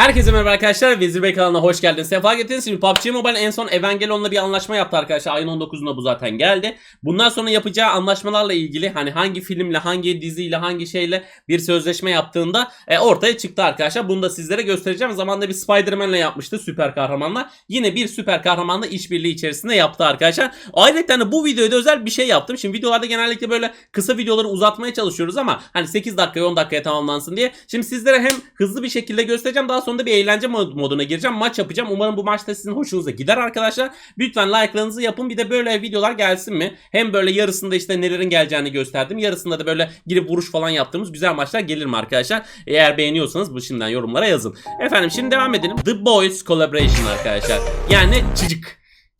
Herkese merhaba arkadaşlar. Vezir Bey kanalına hoş geldiniz. Sefa getirdiniz. Şimdi PUBG Mobile en son Evangelion'la bir anlaşma yaptı arkadaşlar. Ayın 19'unda bu zaten geldi. Bundan sonra yapacağı anlaşmalarla ilgili hani hangi filmle, hangi diziyle, hangi şeyle bir sözleşme yaptığında e, ortaya çıktı arkadaşlar. Bunu da sizlere göstereceğim. Zamanında bir Spider-Man'le yapmıştı süper kahramanla. Yine bir süper kahramanla işbirliği içerisinde yaptı arkadaşlar. Ayrıca hani bu videoda özel bir şey yaptım. Şimdi videolarda genellikle böyle kısa videoları uzatmaya çalışıyoruz ama hani 8 dakikaya 10 dakikaya tamamlansın diye. Şimdi sizlere hem hızlı bir şekilde göstereceğim. Daha sonra da bir eğlence mod- moduna gireceğim. Maç yapacağım. Umarım bu maçta sizin hoşunuza gider arkadaşlar. Lütfen like'larınızı yapın. Bir de böyle videolar gelsin mi? Hem böyle yarısında işte nelerin geleceğini gösterdim. Yarısında da böyle girip vuruş falan yaptığımız güzel maçlar gelir mi arkadaşlar? Eğer beğeniyorsanız bu şimdiden yorumlara yazın. Efendim şimdi devam edelim. The Boys Collaboration arkadaşlar. Yani çocuk.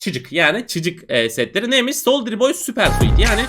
Çocuk yani çocuk e, setleri neymiş? Soldier Boy Super Suite yani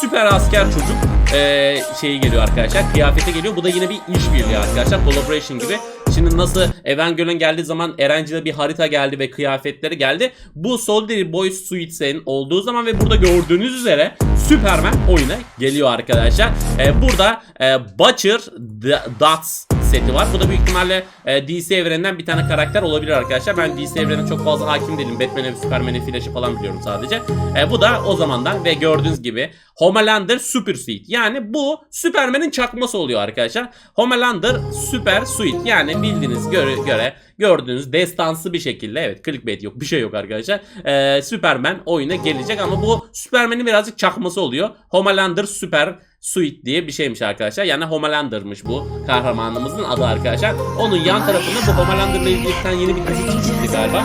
süper asker çocuk e, şeyi geliyor arkadaşlar. Kıyafete geliyor. Bu da yine bir işbirliği arkadaşlar. Collaboration gibi. Şimdi nasıl Evangelion geldiği zaman Erencil'e bir harita geldi ve kıyafetleri geldi. Bu Soldier Boy Suite'in olduğu zaman ve burada gördüğünüz üzere Superman oyuna geliyor arkadaşlar. E, burada e, Butcher D- Dots seti var. Bu da büyük ihtimalle e, DC evreninden bir tane karakter olabilir arkadaşlar. Ben DC evrenine çok fazla hakim değilim. Batman'i, Superman'i, Flash'ı falan biliyorum sadece. E, bu da o zamandan ve gördüğünüz gibi Homelander Super Suite. Yani bu Superman'in çakması oluyor arkadaşlar. Homelander Super Suite. Yani bildiğiniz göre, göre gördüğünüz destansı bir şekilde evet clickbait yok bir şey yok arkadaşlar. E, Superman oyuna gelecek ama bu Superman'in birazcık çakması oluyor. Homelander Super Suite diye bir şeymiş arkadaşlar. Yani Homelander'mış bu kahramanımızın adı arkadaşlar. Onun yan tarafında bu Homelander'la ilgili yeni bir dizi çıkmıştı galiba.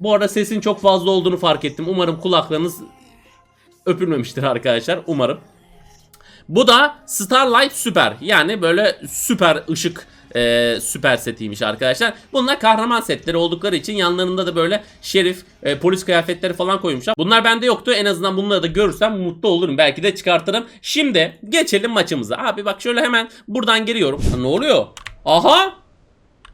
Bu arada sesin çok fazla olduğunu fark ettim. Umarım kulaklarınız öpülmemiştir arkadaşlar. Umarım. Bu da Starlight Super. Yani böyle süper ışık e, süper setiymiş arkadaşlar. Bunlar kahraman setleri oldukları için yanlarında da böyle şerif, e, polis kıyafetleri falan koymuşlar. Bunlar bende yoktu. En azından bunları da görürsem mutlu olurum. Belki de çıkartırım. Şimdi geçelim maçımıza. Abi bak şöyle hemen buradan giriyorum. Ne oluyor? Aha!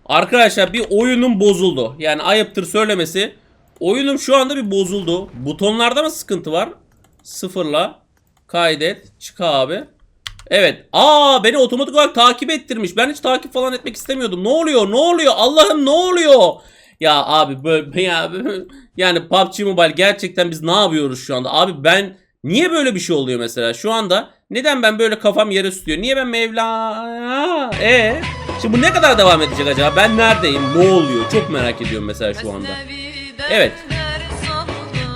Arkadaşlar bir oyunum bozuldu. Yani ayıptır söylemesi. Oyunum şu anda bir bozuldu. Butonlarda mı sıkıntı var? Sıfırla. Kaydet. Çık abi. Evet. Aa beni otomatik olarak takip ettirmiş. Ben hiç takip falan etmek istemiyordum. Ne oluyor? Ne oluyor? Allah'ım ne oluyor? Ya abi böyle ya, yani PUBG Mobile gerçekten biz ne yapıyoruz şu anda? Abi ben niye böyle bir şey oluyor mesela? Şu anda neden ben böyle kafam yere tutuyor? Niye ben Mevla? E Şimdi bu ne kadar devam edecek acaba? Ben neredeyim? Ne oluyor? Çok merak ediyorum mesela şu anda. Evet.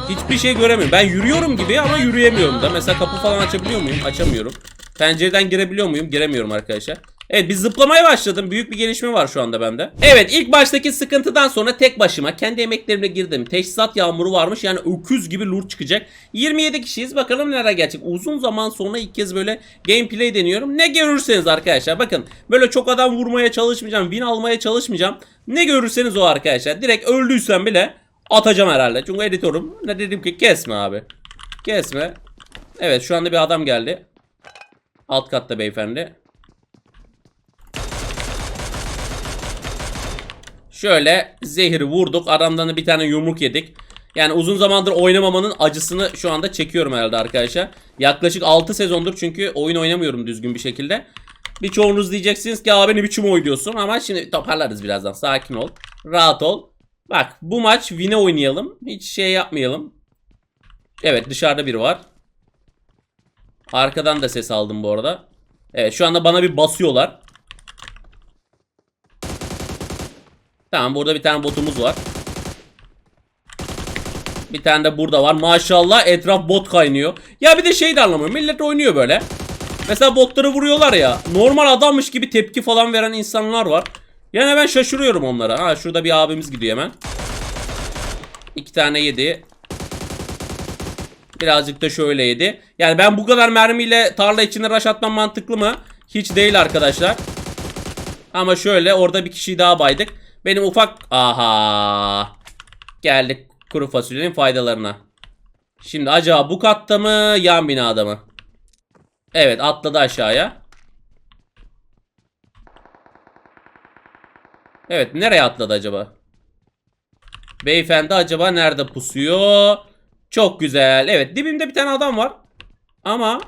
Hiçbir şey göremiyorum. Ben yürüyorum gibi ama yürüyemiyorum da. Mesela kapı falan açabiliyor muyum? Açamıyorum. Pencereden girebiliyor muyum? Giremiyorum arkadaşlar. Evet bir zıplamaya başladım. Büyük bir gelişme var şu anda bende. Evet ilk baştaki sıkıntıdan sonra tek başıma kendi emeklerimle girdim. Teçhizat yağmuru varmış. Yani öküz gibi loot çıkacak. 27 kişiyiz. Bakalım nereye gelecek. Uzun zaman sonra ilk kez böyle gameplay deniyorum. Ne görürseniz arkadaşlar. Bakın böyle çok adam vurmaya çalışmayacağım. Win almaya çalışmayacağım. Ne görürseniz o arkadaşlar. Direkt öldüysem bile atacağım herhalde. Çünkü editörüm ne dedim ki kesme abi. Kesme. Evet şu anda bir adam geldi. Alt katta beyefendi. Şöyle zehri vurduk. Aramdan da bir tane yumruk yedik. Yani uzun zamandır oynamamanın acısını şu anda çekiyorum herhalde arkadaşlar. Yaklaşık 6 sezondur çünkü oyun oynamıyorum düzgün bir şekilde. Birçoğunuz diyeceksiniz ki abi ne biçim oynuyorsun ama şimdi toparlarız birazdan. Sakin ol. Rahat ol. Bak bu maç win'e oynayalım. Hiç şey yapmayalım. Evet dışarıda biri var. Arkadan da ses aldım bu arada. Evet şu anda bana bir basıyorlar. Tamam burada bir tane botumuz var. Bir tane de burada var. Maşallah etraf bot kaynıyor. Ya bir de şey de anlamıyorum. Millet oynuyor böyle. Mesela botları vuruyorlar ya. Normal adammış gibi tepki falan veren insanlar var. Yani ben şaşırıyorum onlara. Ha şurada bir abimiz gidiyor hemen. İki tane yedi. Birazcık da şöyle yedi. Yani ben bu kadar mermiyle tarla içine rush atmam mantıklı mı? Hiç değil arkadaşlar. Ama şöyle orada bir kişiyi daha baydık. Benim ufak... Aha. Geldik kuru fasulyenin faydalarına. Şimdi acaba bu katta mı yan binada mı? Evet atladı aşağıya. Evet nereye atladı acaba? Beyefendi acaba nerede pusuyor? Çok güzel. Evet dibimde bir tane adam var. Ama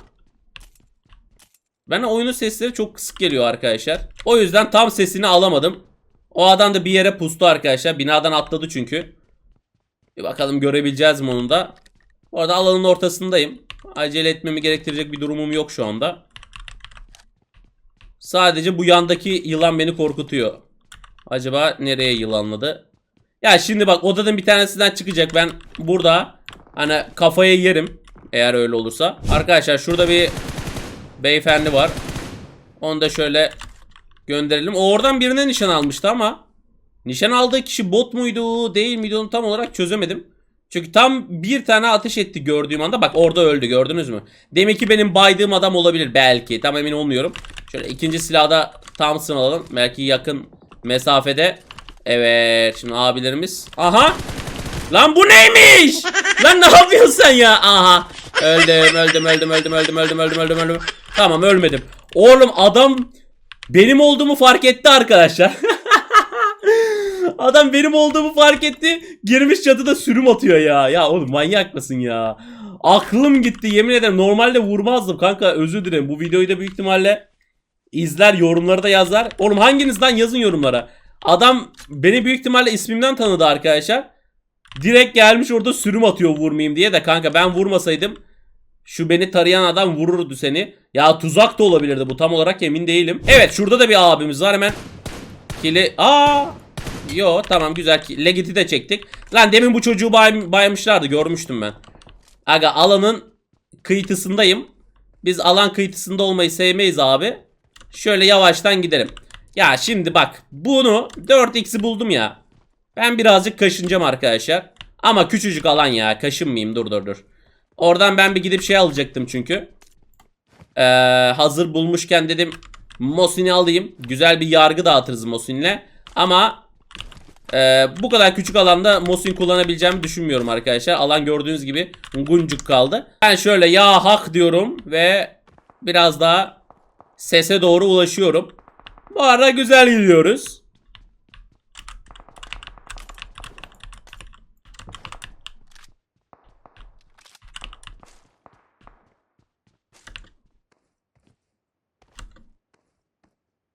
Bana oyunun sesleri çok kısık geliyor arkadaşlar. O yüzden tam sesini alamadım. O adam da bir yere pustu arkadaşlar. Binadan atladı çünkü. Bir bakalım görebileceğiz mi onu da. Orada alanın ortasındayım. Acele etmemi gerektirecek bir durumum yok şu anda. Sadece bu yandaki yılan beni korkutuyor. Acaba nereye yılanladı? Ya şimdi bak odadan bir tanesinden çıkacak. Ben burada hani kafaya yerim. Eğer öyle olursa. Arkadaşlar şurada bir beyefendi var. Onu da şöyle gönderelim. O oradan birine nişan almıştı ama nişan aldığı kişi bot muydu değil miydi onu tam olarak çözemedim. Çünkü tam bir tane ateş etti gördüğüm anda. Bak orada öldü gördünüz mü? Demek ki benim baydığım adam olabilir belki. Tam emin olmuyorum. Şöyle ikinci silahda Thompson alalım. Belki yakın mesafede. Evet şimdi abilerimiz. Aha. Lan bu neymiş? Lan ne yapıyorsun sen ya? Aha. Öldüm öldüm öldüm öldüm öldüm öldüm öldüm öldüm. Tamam ölmedim. Oğlum adam benim olduğumu fark etti arkadaşlar. Adam benim olduğumu fark etti. Girmiş çatıda sürüm atıyor ya. Ya oğlum manyak mısın ya? Aklım gitti yemin ederim. Normalde vurmazdım kanka özür dilerim. Bu videoyu da büyük ihtimalle izler yorumları da yazar. Oğlum hanginizden yazın yorumlara. Adam beni büyük ihtimalle ismimden tanıdı arkadaşlar. Direkt gelmiş orada sürüm atıyor vurmayayım diye de kanka ben vurmasaydım şu beni tarayan adam vururdu seni. Ya tuzak da olabilirdi bu tam olarak emin değilim. Evet şurada da bir abimiz var hemen. Kili. Aa! Yo tamam güzel. Legit'i de çektik. Lan demin bu çocuğu bay, baymışlardı görmüştüm ben. Aga alanın kıytısındayım. Biz alan kıytısında olmayı sevmeyiz abi. Şöyle yavaştan gidelim. Ya şimdi bak bunu 4x'i buldum ya. Ben birazcık kaşınacağım arkadaşlar. Ama küçücük alan ya kaşınmayayım dur dur dur. Oradan ben bir gidip şey alacaktım çünkü. Ee, hazır bulmuşken dedim Mosin'i alayım. Güzel bir yargı dağıtırız Mosin'le. Ama e, bu kadar küçük alanda Mosin kullanabileceğimi düşünmüyorum arkadaşlar. Alan gördüğünüz gibi guncuk kaldı. Ben şöyle ya hak diyorum ve biraz daha sese doğru ulaşıyorum. Bu arada güzel gidiyoruz.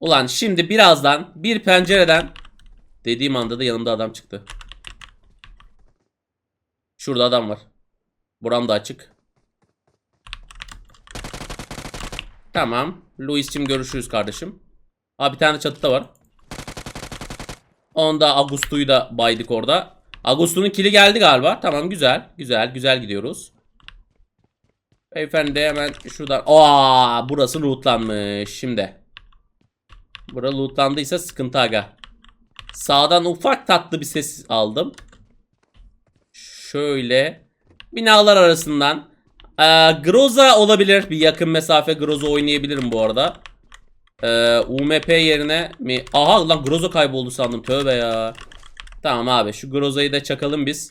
Ulan şimdi birazdan bir pencereden dediğim anda da yanımda adam çıktı. Şurada adam var. Buram da açık. Tamam. Luis'cim görüşürüz kardeşim. Aa bir tane çatıda var. Onda Augusto'yu da baydık orada. Augusto'nun kili geldi galiba. Tamam güzel. Güzel güzel gidiyoruz. Beyefendi hemen şuradan. Aa burası lootlanmış. Şimdi. Bura lootlandıysa sıkıntı aga. Sağdan ufak tatlı bir ses aldım. Şöyle. Binalar arasından. Ee, Groza olabilir. Bir yakın mesafe Groza oynayabilirim bu arada. Ee, UMP yerine mi? Aha lan Groza kayboldu sandım. Tövbe ya. Tamam abi şu Groza'yı da çakalım biz.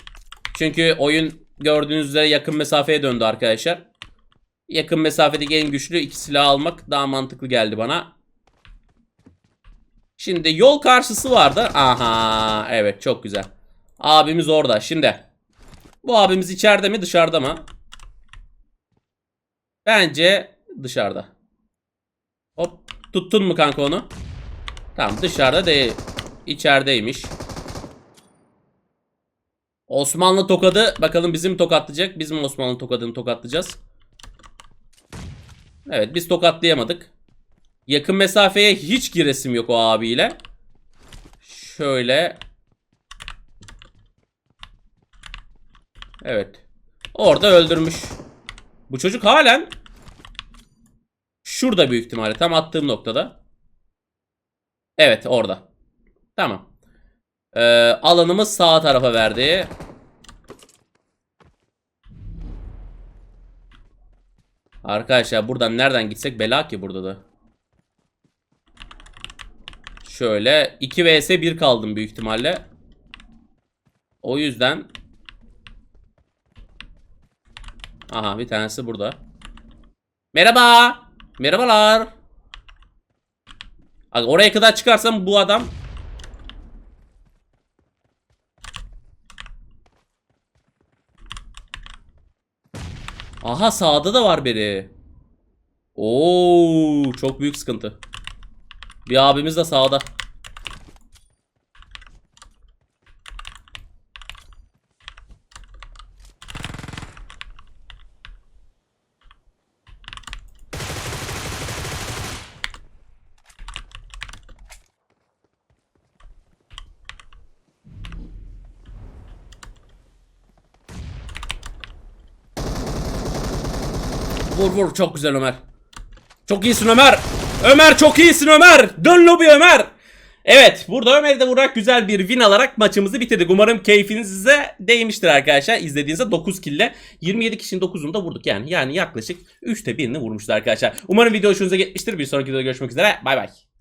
Çünkü oyun gördüğünüz üzere yakın mesafeye döndü arkadaşlar. Yakın mesafedeki en güçlü iki silah almak daha mantıklı geldi bana. Şimdi yol karşısı vardı. Aha evet çok güzel. Abimiz orada. Şimdi bu abimiz içeride mi dışarıda mı? Bence dışarıda. Hop tuttun mu kanka onu? Tamam dışarıda değil. İçerideymiş. Osmanlı tokadı. Bakalım bizim tokatlayacak. Biz mi Osmanlı tokadını tokatlayacağız? Evet biz tokatlayamadık. Yakın mesafeye hiç giresim yok o abiyle. Şöyle. Evet. Orada öldürmüş. Bu çocuk halen şurada büyük ihtimalle tam attığım noktada. Evet orada. Tamam. Ee, alanımız sağ tarafa verdi. Arkadaşlar buradan nereden gitsek bela ki burada da. Şöyle 2 vs 1 kaldım büyük ihtimalle. O yüzden Aha bir tanesi burada. Merhaba. Merhabalar. Oraya kadar çıkarsam bu adam Aha sağda da var biri. Oo, çok büyük sıkıntı. Bir abimiz de sağda. Vur vur çok güzel Ömer. Çok iyisin Ömer. Ömer çok iyisin Ömer. Dön lobi Ömer. Evet burada Ömer'i de vurarak güzel bir win alarak maçımızı bitirdik. Umarım keyfinize değmiştir arkadaşlar. İzlediğinizde 9 kille 27 kişinin 9'unu da vurduk yani. Yani yaklaşık 3'te 1'ini vurmuştu arkadaşlar. Umarım video hoşunuza gitmiştir. Bir sonraki videoda görüşmek üzere. Bay bay.